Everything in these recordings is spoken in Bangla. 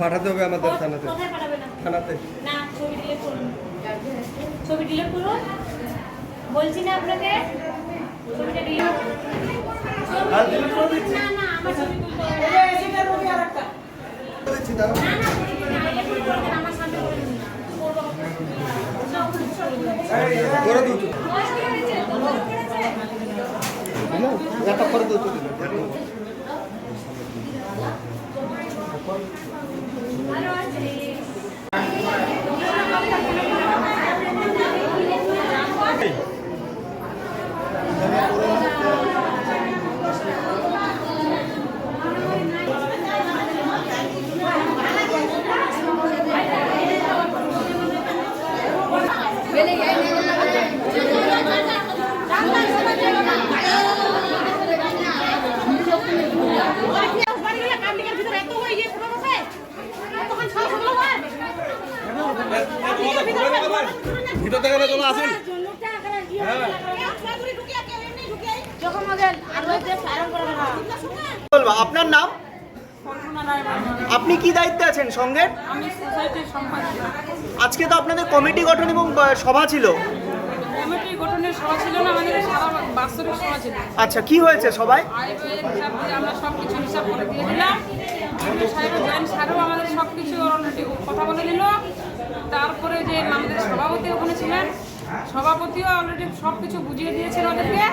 পাঠাতে হবে আমাদের থানাতে। থানাতে। না ছবি ডিলিট করুন। ছবি ডিলিট করুন। বলছি না আপনাকে। ছবিটা ডিলিট delete করে দিচ্ছি। না না আমার ছবি তুলতে হবে না। না না না, এরকম করবেন, আমার সামনে করে দিন না। করে দিচ্ছি। বয়স কি হয়েছে? বয়স বেড়েছে? একটা করে দিচ্ছি ভালো আছে ভিতর থেকে চলে আসুন। হয়। বলব আপনার নাম? আপনি কি দায়িত্বে আছেন সঙ্গে? আমি সোসাইটির সম্পাদক আজকে তো আপনাদের কমিটি গঠন এবং সভা ছিল। কমিটি গঠনের সভা ছিল না আমাদের বাৎসরিক সভা ছিল। আচ্ছা কি হয়েছে সবাই ব্যয়ের হিসাব আমরা সব কিছু হিসাব করে দিয়ে দিলাম। সাহেব স্যারও আমাদের সব কিছু কথা বলে নিল। তারপরে যে আমাদের সভাপতি ওখানে ছিলেন, সভাপতিও অলরেডি সব কিছু বুঝিয়ে দিয়েছেন ওদেরকে।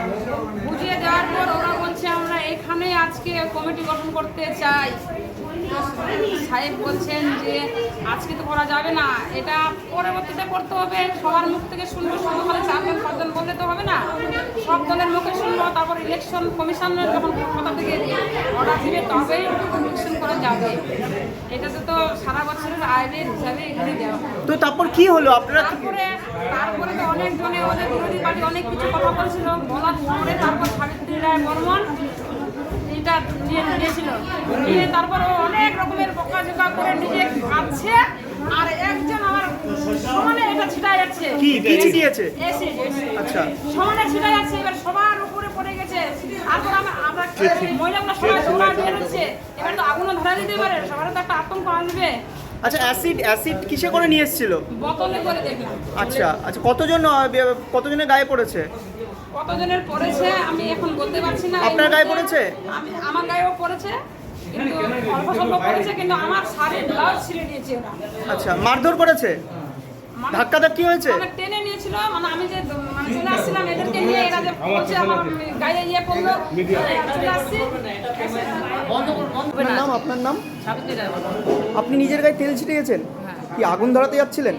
বুঝিয়ে দেওয়ার পর ওরা বলছে, আমরা এখানে আজকে কমিটি গঠন করতে চাই। সাহেব বলছেন যে, আজকে তো করা যাবে না। এটা পরবর্তীতে করতে হবে। সবার মুখ থেকে শুনব শুধু মানে চারজন পাঁচজন বললে তো হবে না। সব দলের মুখে শুনব, তারপর ইলেকশন কমিশনের যখন কথা থেকে অর্ডার দিবে তবেই ইলেকশন করা যাবে। এটাতে তো সারা বছরের আয়ের হিসাবে এখানে। তো তারপর কি হলো? আপনারা তারপরে তারপরে তো অনেকজনে ওদের বিরোধী পার্টি অনেক কিছু কথা বলছিল। বলার পরে তারপর সাবিত্রী রায় বর্মন এটা নিয়ে নিয়েছিল নিয়ে তারপর ও অনেক রকমের বকাঝোকা করে নিজে খাচ্ছে আর একজন আমার সমানে এটা ছিটাই যাচ্ছে কি কি ছিটিয়েছে? আচ্ছা। সমানে ছিটাই যাচ্ছে এবার সবার উপরে পড়ে গেছে। তারপর আমরা আমরা মহিলাগুলো সবাই সবাই বের হচ্ছে এবার তো আগুনও ধরা দিতে পারে সবার তো একটা আতঙ্ক আসবে। আচ্ছা অ্যাসিড অ্যাসিড কিসে করে নিয়ে এসেছিল? বোতলে করে দেখলাম। আচ্ছা আচ্ছা কতজন কতজনের গায়ে পড়েছে? কতজনের পড়েছে আমি এখন বলতে পারছি না আপনার গায়ে পড়েছে? আমি আমার গায়েও পড়েছে কিন্তু অল্প স্বল্প পড়েছে কিন্তু আমার শাড়ির ব্লাউজ ছিঁড়ে নিয়েছে ওরা। আচ্ছা মারধর করেছে? ধাক্কা ধাক্কি হয়েছে? মানে টেনে নিয়েছিল মানে আমি যে চলে আসছিলাম এদেরকে নিয়ে এরা যে বলছে আমার গায়ে ইয়ে পড়ল চলে আসছি। আপনার নাম আপনার নাম? সাবিত্রী রায় বলো। আপনি নিজের গায়ে তেল ছিটিয়েছেন? হ্যাঁ। কি আগুন ধরাতে যাচ্ছিলেন?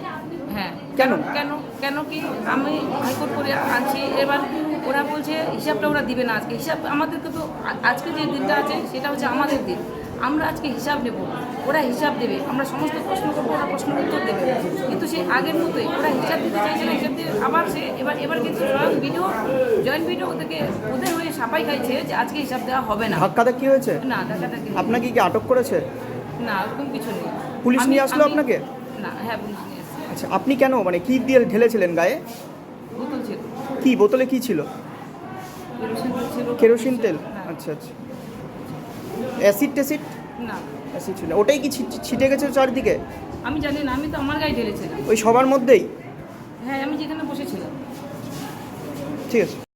হ্যাঁ। কেন? কেন কেন কি আমি হাইকোর্ট করে আনছি। এবার ওরা বলছে হিসাবটা ওরা দিবে না আজকে। হিসাব আমাদেরকে তো আজকে যে দিনটা আছে সেটা হচ্ছে আমাদের দিন। আমরা আজকে হিসাব নেব ওরা হিসাব দেবে আমরা সমস্ত প্রশ্ন করব ওরা প্রশ্নের উত্তর দেবে। কিন্তু সেই আগের মতোই ওরা হিসাব দিতে চাইছে না হিসাব দিয়ে আবার সে এবার এবার কিন্তু স্বয়ং ভিডিও জয়েন্ট ভিডিও ওদেরকে ওদের হয়ে সাপাই খাইছে যে আজকে হিসাব দেওয়া হবে না। ধাক্কা ধাক্কি হয়েছে? না দেখি আপনাকে কি আটক করেছে? না ওরকম কিছু নেই। পুলিশ নিয়ে আসলো আপনাকে? না হ্যাঁ পুলিশ নিয়ে আচ্ছা আপনি কেন মানে কি দিয়ে ঢেলেছিলেন গায়ে? বোতল ছিল। কি বোতলে কি ছিল? কেরোসিন তেল ছিল। কেরোসিন তেল? হ্যাঁ। আচ্ছা আচ্ছা। অ্যাসিড ট্যাসিড? না। অ্যাসিড ছিল। ওটাই কি ছিটে গেছে চারদিকে? আমি জানি না আমি তো আমার গায়ে ঢেলেছিলাম। ওই সবার মধ্যেই? হ্যাঁ আমি যেখানে বসেছিলাম। ঠিক আছে।